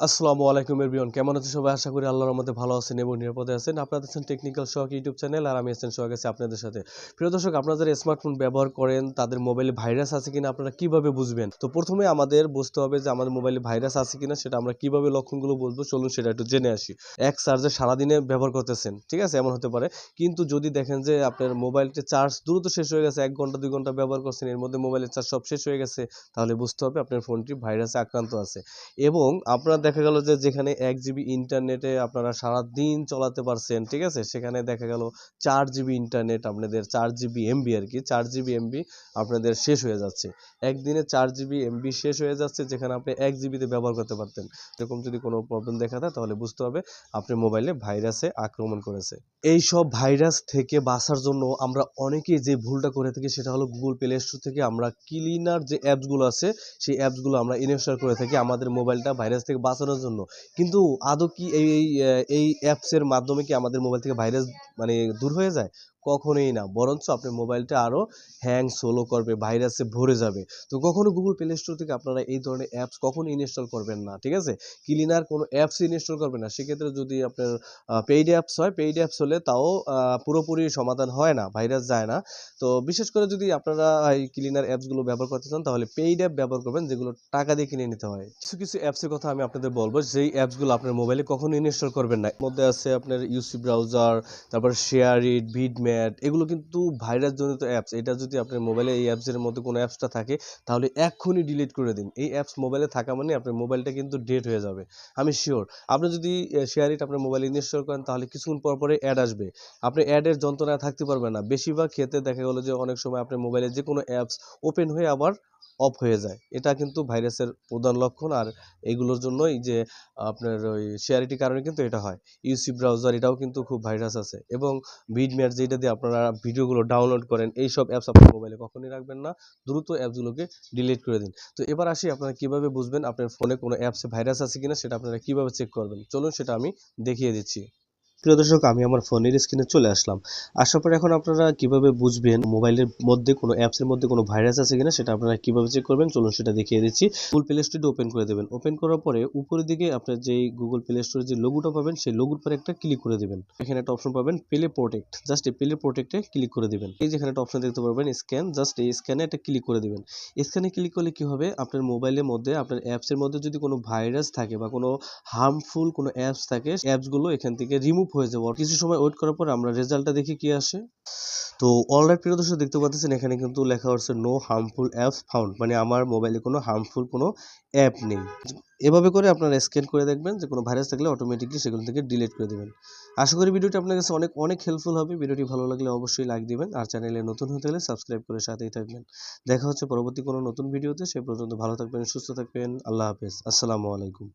আসসালামু আলাইকুম এভরিওয়ান। কেমন আছেন সবাই? আশা করি আল্লাহর মধ্যে ভালো আছেন এবং নিরাপদে আছেন। আপনারা দেখছেন টেকনিক্যাল শখ ইউটিউব চ্যানেল আর আমি আছেন সোহাগ আছি আপনাদের সাথে। প্রিয় দর্শক, আপনারা যারা স্মার্টফোন ব্যবহার করেন, তাদের মোবাইলে ভাইরাস আছে কিনা আপনারা কীভাবে বুঝবেন? তো প্রথমে আমাদের বুঝতে হবে যে আমাদের মোবাইলে ভাইরাস আছে কিনা, সেটা আমরা কীভাবে লক্ষণগুলো বুঝব চলুন সেটা একটু জেনে আসি। এক চার্জে সারাদিনে ব্যবহার করতেছেন, ঠিক আছে? এমন হতে পারে। কিন্তু যদি দেখেন যে আপনার মোবাইলটি চার্জ দ্রুত শেষ হয়ে গেছে, এক ঘণ্টা, দুই ঘণ্টা ব্যবহার করছেন, এর মধ্যে মোবাইলের চার্জ সব শেষ হয়ে গেছে, তাহলে বুঝতে হবে আপনার ফোনটি ভাইরাসে আক্রান্ত আছে। এবং আপনার দেখা গেল যে যেখানে এক জিবি ইন্টারনেটে আপনারা সারা দিন চলাতে পারছেন, ঠিক আছে? সেখানে দেখা গেল চার জিবি ইন্টারনেট আপনাদের, চার জিবি এমবি আর কি, চার জিবি এমবি আপনাদের শেষ হয়ে যাচ্ছে। একদিনে চার জিবি এমবি শেষ হয়ে যাচ্ছে যেখানে আপনি এক জিবিতে ব্যবহার করতে পারতেন। এরকম যদি কোনো প্রবলেম দেখা দেয় তাহলে বুঝতে হবে আপনার মোবাইলে ভাইরাসে আক্রমণ করেছে। এই সব ভাইরাস থেকে বাঁচার জন্য আমরা অনেকেই যে ভুলটা করে থাকি সেটা হলো গুগল প্লে স্টোর থেকে আমরা ক্লিনার যে অ্যাপসগুলো আছে, সেই অ্যাপসগুলো আমরা ইনস্টল করে থাকি আমাদের মোবাইলটা ভাইরাস থেকে বাঁচানোর জন্য। কিন্তু আদৌ কি এই এই অ্যাপসের মাধ্যমে কি আমাদের মোবাইল থেকে ভাইরাস মানে দূর হয়ে যায়? কখনোই না। বরঞ্চ আপনার মোবাইলটা আরও হ্যাং সোলো করবে ভাইরাসে ভরে যাবে। তো কখনো গুগল প্লে স্টোর থেকে আপনারা এই ধরনের অ্যাপস কখনো ইনস্টল করবেন না, ঠিক আছে? ক্লিনার কোনো অ্যাপস ইনস্টল করবেন না। সেক্ষেত্রে যদি আপনার পেইড অ্যাপস হয় পেইড অ্যাপস হলে তাও পুরোপুরি সমাধান হয় না ভাইরাস যায় না। তো বিশেষ করে যদি আপনারা এই ক্লিনার অ্যাপসগুলো ব্যবহার করতে চান, তাহলে পেইড অ্যাপ ব্যবহার করবেন, যেগুলো টাকা দিয়ে কিনে নিতে হয়। কিছু কিছু অ্যাপসের কথা আমি আপনাদের বলব, যেই অ্যাপসগুলো আপনার মোবাইলে কখনো ইনস্টল করবেন না। মধ্যে আছে আপনার ইউসি ব্রাউজার তারপর শেয়ার ইট ভিডম্যাট এগুলো কিন্তু ভাইরাস জনিত অ্যাপস এটা যদি আপনার মোবাইলে এই অ্যাপসের মধ্যে কোনো অ্যাপসটা থাকে, তাহলে এক্ষুনি ডিলিট করে দিন। এই অ্যাপস মোবাইলে থাকা মানে আপনার মোবাইলটা কিন্তু ডেট হয়ে যাবে। আমি শিওর আপনি যদি শেয়ার আপনার মোবাইলে ইনস্টল করেন, তাহলে কিছুক্ষণ পর পরে অ্যাড আসবে। আপনি অ্যাডের যন্ত্রণায় থাকতে পারবেন না। বেশিরভাগ ক্ষেত্রে দেখা গেলো যে, অনেক সময় আপনার মোবাইলে যে কোনো অ্যাপস ওপেন হয়ে আবার অফ হয়ে যায়। এটা কিন্তু ভাইরাসের প্রধান লক্ষণ আর এগুলোর জন্যই যে আপনার ওই শেয়ারিটির কারণে কিন্তু এটা হয়। ইউসি ব্রাউজার এটাও কিন্তু খুব ভাইরাস আছে এবং ভিডম্যাট যেটা দিয়ে আপনারা ভিডিওগুলো ডাউনলোড করেন এই সব অ্যাপস আপনার মোবাইলে কখনই রাখবেন না। দ্রুত অ্যাপসগুলোকে ডিলিট করে দিন। তো এবার আসি আপনারা কীভাবে বুঝবেন আপনার ফোনে কোনো অ্যাপসে ভাইরাস আছে কিনা সেটা আপনারা কীভাবে চেক করবেন? চলুন সেটা আমি দেখিয়ে দিচ্ছি। প্রিয় দর্শক, আমি আমার ফোনের স্ক্রিনে চলে আসলাম। আসার পর এখন আপনারা কীভাবে বুঝবেন মোবাইলের মধ্যে কোনো অ্যাপসের মধ্যে কোনো ভাইরাস আছে কিনা সেটা আপনারা কীভাবে চেক করবেন? চলুন সেটা দেখিয়ে দিচ্ছি। গুগল প্লে স্টোরটি ওপেন করে দেবেন। ওপেন করার পরে উপরের দিকে আপনার যেই গুগল প্লে স্টোরে যে লোগোটা পাবেন, সেই লোগোর পরে একটা ক্লিক করে দেবেন। এখানে একটা অপশন পাবেন প্লে প্রোটেক্ট জাস্ট এই প্লে প্রোটেক্টে ক্লিক করে দিবেন। এই যেখানে একটা অপশন দেখতে পারবেন স্ক্যান জাস্ট এই স্ক্যানে একটা ক্লিক করে দেবেন। স্ক্যানে ক্লিক করলে কি হবে? আপনার মোবাইলের মধ্যে, আপনার অ্যাপসের মধ্যে যদি কোনো ভাইরাস থাকে বা কোনো হার্মফুল কোনো অ্যাপস থাকে অ্যাপসগুলো এখান থেকে রিমুভ হয়ে যাবে। কিছু সময় ওয়েট করার পর আমরা রেজাল্টটা দেখি কি আসে। তো অলরাইট প্রিয় দর্শক, দেখতে পাচ্ছেন এখানে কিন্তু লেখা হচ্ছে নো হার্মফুল অ্যাপস ফাউন্ড মানে আমার মোবাইলে কোনো হার্মফুল কোনো অ্যাপ নেই। এভাবে করে আপনারা স্ক্যান করে দেখবেন যে কোনো ভাইরাস থাকলে অটোমেটিকলি সেগুলো থেকে ডিলিট করে দেবেন। আশা করি ভিডিওটি আপনার কাছে অনেক অনেক হেল্পফুল হবে। ভিডিওটি ভালো লাগলে অবশ্যই লাইক দিবেন। আর চ্যানেলে নতুন হতে হলে সাবস্ক্রাইব করে সাথেই থাকবেন। দেখা হচ্ছে পরবর্তী কোনো নতুন ভিডিওতে। সে পর্যন্ত ভালো থাকবেন, সুস্থ থাকবেন। আল্লাহ হাফেজ। আসসালামু আলাইকুম।